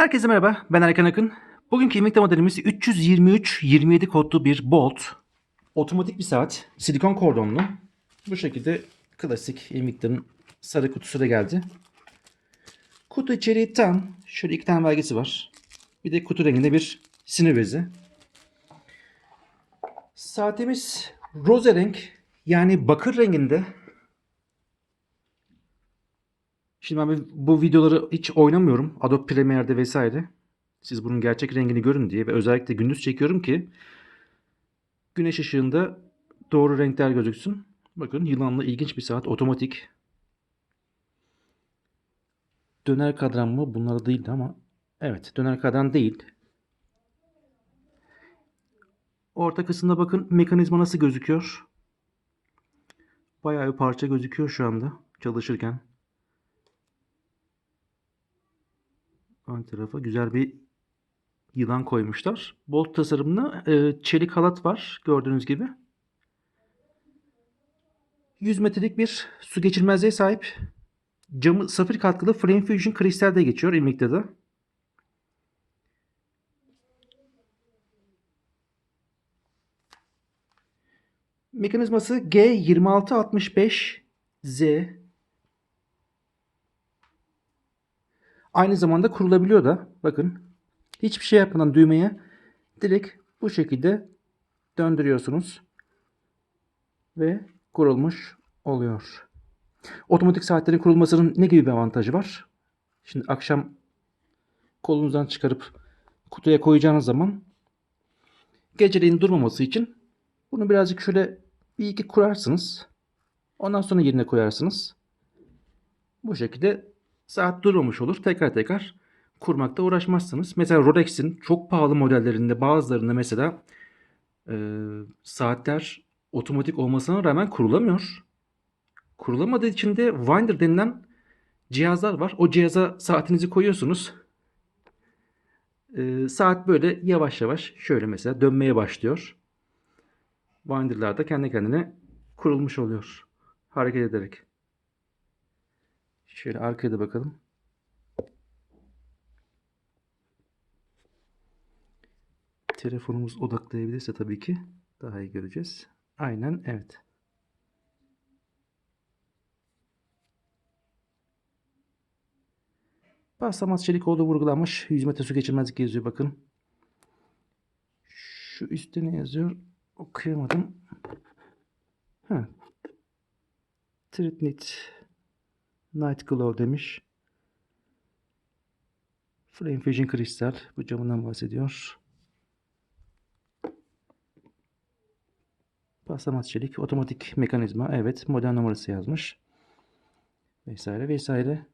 Herkese merhaba, ben Erkan Akın. Bugünkü Invicta modelimiz 323-27 kodlu bir Bolt. Otomatik bir saat, silikon kordonlu. Bu şekilde klasik Invicta'nın sarı kutusu da geldi. Kutu içeriği tam. Şöyle iki tane belgesi var. Bir de kutu renginde bir sinir bezi. Saatimiz roze renk yani bakır renginde. Şimdi ben bu videoları hiç oynamıyorum. Adobe Premiere'de vesaire. Siz bunun gerçek rengini görün diye ve özellikle gündüz çekiyorum ki güneş ışığında doğru renkler gözüksün. Bakın yılanlı ilginç bir saat. Otomatik. Döner kadran mı? Bunlar değildi ama evet döner kadran değil. Orta kısımda bakın mekanizma nasıl gözüküyor. Bayağı bir parça gözüküyor şu anda çalışırken. Ön tarafa güzel bir yılan koymuşlar. Bolt tasarımlı e, çelik halat var gördüğünüz gibi. 100 metrelik bir su geçirmezliğe sahip. Camı safir katkılı Frame Fusion kristal de geçiyor Invicta'da. Mekanizması G2665Z Aynı zamanda kurulabiliyor da. Bakın. Hiçbir şey yapmadan düğmeye direkt bu şekilde döndürüyorsunuz. Ve kurulmuş oluyor. Otomatik saatlerin kurulmasının ne gibi bir avantajı var? Şimdi akşam kolunuzdan çıkarıp kutuya koyacağınız zaman geceleyin durmaması için bunu birazcık şöyle bir iki kurarsınız. Ondan sonra yerine koyarsınız. Bu şekilde saat durmamış olur. Tekrar tekrar kurmakta uğraşmazsınız. Mesela Rolex'in çok pahalı modellerinde bazılarında mesela e, saatler otomatik olmasına rağmen kurulamıyor. Kurulamadığı için de Winder denilen cihazlar var. O cihaza saatinizi koyuyorsunuz. E, saat böyle yavaş yavaş şöyle mesela dönmeye başlıyor. Winder'lar da kendi kendine kurulmuş oluyor. Hareket ederek. Şöyle arkaya da bakalım. Telefonumuz odaklayabilirse tabii ki daha iyi göreceğiz. Aynen evet. Basamat çelik olduğu vurgulanmış. 100 metre su geçirmezlik yazıyor bakın. Şu üstte ne yazıyor? Okuyamadım. Ha. Tritnit Night Glow demiş. Flame Fusion kristal. Bu camından bahsediyor. Basamat çelik. Otomatik mekanizma. Evet. Model numarası yazmış. Vesaire vesaire.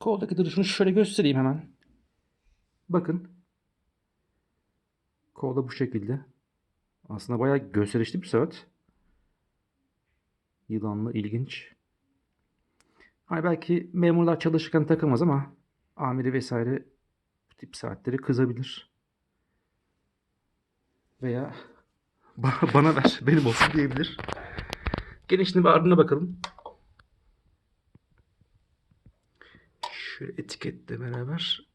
Koldaki duruşunu şöyle göstereyim hemen. Bakın. Kolda bu şekilde. Aslında bayağı gösterişli bir saat. Yılanlı, ilginç. Hani belki memurlar çalışırken takılmaz ama amiri vesaire bu tip saatleri kızabilir. Veya "Ba- bana ver benim olsun diyebilir. Gelin şimdi bir ardına bakalım. Şöyle etiketle beraber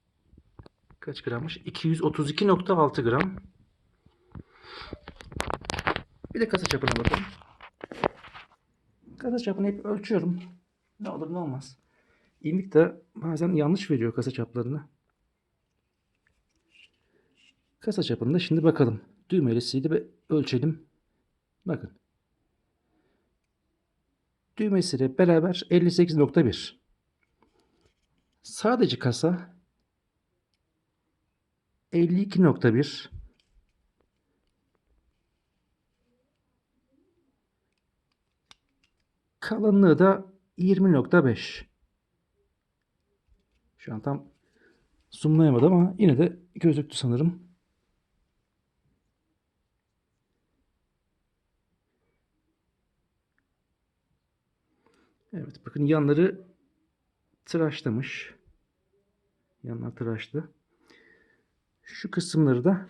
kaç grammış? 232.6 gram. Bir de kasa çapına bakalım. Kasa çapını hep ölçüyorum. Ne olur ne olmaz. Invicta bazen yanlış veriyor kasa çaplarını. Kasa çapında şimdi bakalım. Düğmelisiyle bir ölçelim. Bakın. Düğmesiyle beraber 58.1. Sadece kasa 52.1. Kalınlığı da 20.5. Şu an tam zoomlayamadım ama yine de gözüktü sanırım. Evet bakın yanları tıraşlamış. Yanlar tıraşlı. Şu kısımları da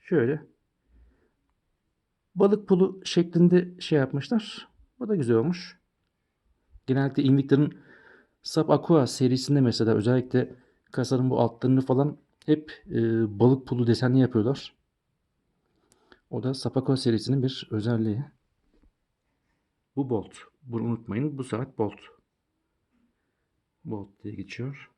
şöyle balık pulu şeklinde şey yapmışlar. Bu da güzel olmuş. Genellikle Invicta'nın Sub Aqua serisinde mesela özellikle kasanın bu altlarını falan hep e, balık pulu desenli yapıyorlar. O da Sapakol serisinin bir özelliği. Bu bolt. Bunu unutmayın. Bu saat bolt. Bolt diye geçiyor.